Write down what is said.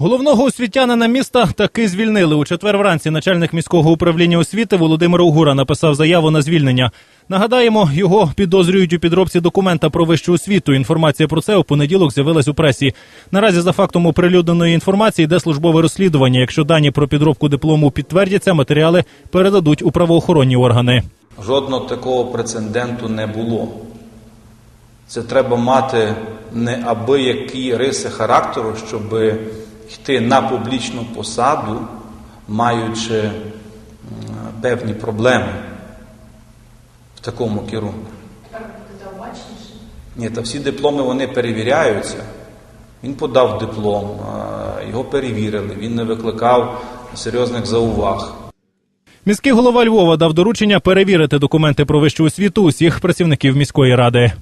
Головного освітянина міста таки звільнили. У четвер вранці начальник міського управління освіти Володимир Угура написав заяву на звільнення. Нагадаємо, його підозрюють у підробці документа про вищу освіту. Інформація про це у понеділок з'явилась у пресі. Наразі за фактом оприлюдненої інформації йде службове розслідування. Якщо дані про підробку диплому підтвердяться, матеріали передадуть у правоохоронні органи. Жодного такого прецеденту не було. Це треба мати неабиякі риси характеру, щоб йти на публічну посаду, маючи певні проблеми в такому керунку. Ні, та всі дипломи вони перевіряються. Він подав диплом, його перевірили, він не викликав серйозних зауваг. Міський голова Львова дав доручення перевірити документи про вищу освіту усіх працівників міської ради.